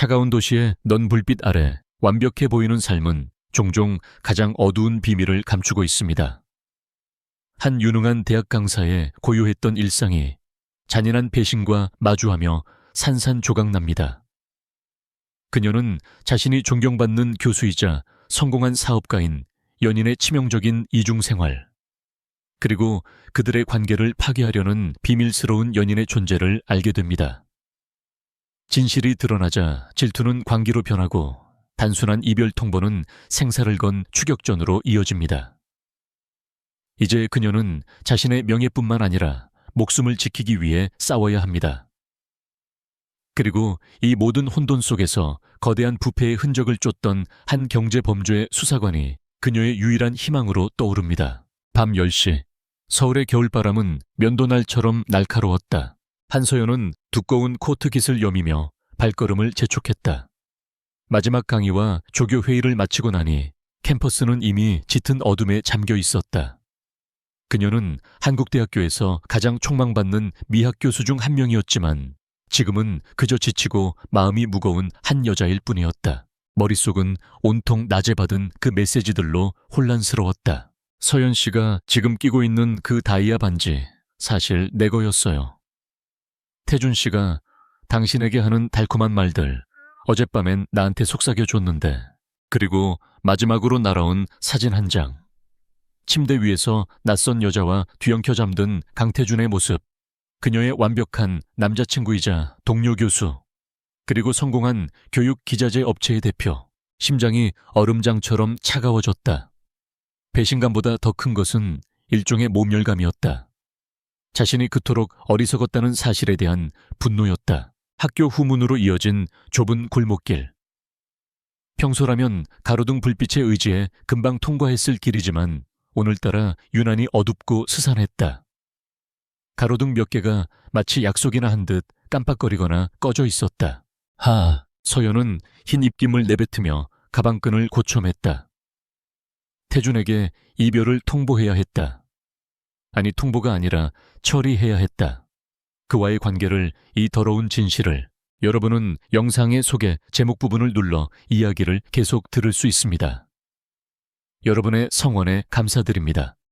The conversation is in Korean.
차가운 도시의 넌 불빛 아래 완벽해 보이는 삶은 종종 가장 어두운 비밀을 감추고 있습니다. 한 유능한 대학 강사의 고요했던 일상이 잔인한 배신과 마주하며 산산조각납니다. 그녀는 자신이 존경받는 교수이자 성공한 사업가인 연인의 치명적인 이중생활, 그리고 그들의 관계를 파괴하려는 비밀스러운 연인의 존재를 알게 됩니다. 진실이 드러나자 질투는 광기로 변하고 단순한 이별 통보는 생사를 건 추격전으로 이어집니다. 이제 그녀는 자신의 명예뿐만 아니라 목숨을 지키기 위해 싸워야 합니다. 그리고 이 모든 혼돈 속에서 거대한 부패의 흔적을 쫓던 한 경제 범죄의 수사관이 그녀의 유일한 희망으로 떠오릅니다. 밤 10시, 서울의 겨울바람은 면도날처럼 날카로웠다. 한서연은 두꺼운 코트 깃을 여미며 발걸음을 재촉했다. 마지막 강의와 조교 회의를 마치고 나니 캠퍼스는 이미 짙은 어둠에 잠겨 있었다. 그녀는 한국대학교에서 가장 촉망받는 미학 교수 중 한 명이었지만 지금은 그저 지치고 마음이 무거운 한 여자일 뿐이었다. 머릿속은 온통 낮에 받은 그 메시지들로 혼란스러웠다. 서연 씨가 지금 끼고 있는 그 다이아 반지 사실 내 거였어요. 태준 씨가 당신에게 하는 달콤한 말들 어젯밤엔 나한테 속삭여 줬는데 그리고 마지막으로 날아온 사진 한 장. 침대 위에서 낯선 여자와 뒤엉켜 잠든 강태준의 모습. 그녀의 완벽한 남자친구이자 동료 교수. 그리고 성공한 교육 기자재 업체의 대표. 심장이 얼음장처럼 차가워졌다. 배신감보다 더 큰 것은 일종의 모멸감이었다. 자신이 그토록 어리석었다는 사실에 대한 분노였다. 학교 후문으로 이어진 좁은 골목길. 평소라면 가로등 불빛에 의지해 금방 통과했을 길이지만 오늘따라 유난히 어둡고 스산했다. 가로등 몇 개가 마치 약속이나 한 듯 깜빡거리거나 꺼져 있었다. 하, 서연은 흰 입김을 내뱉으며 가방끈을 고쳐맸다. 태준에게 이별을 통보해야 했다. 아니, 통보가 아니라 처리해야 했다. 그와의 관계를, 이 더러운 진실을 여러분은 영상의 속에 제목 부분을 눌러 이야기를 계속 들을 수 있습니다. 여러분의 성원에 감사드립니다.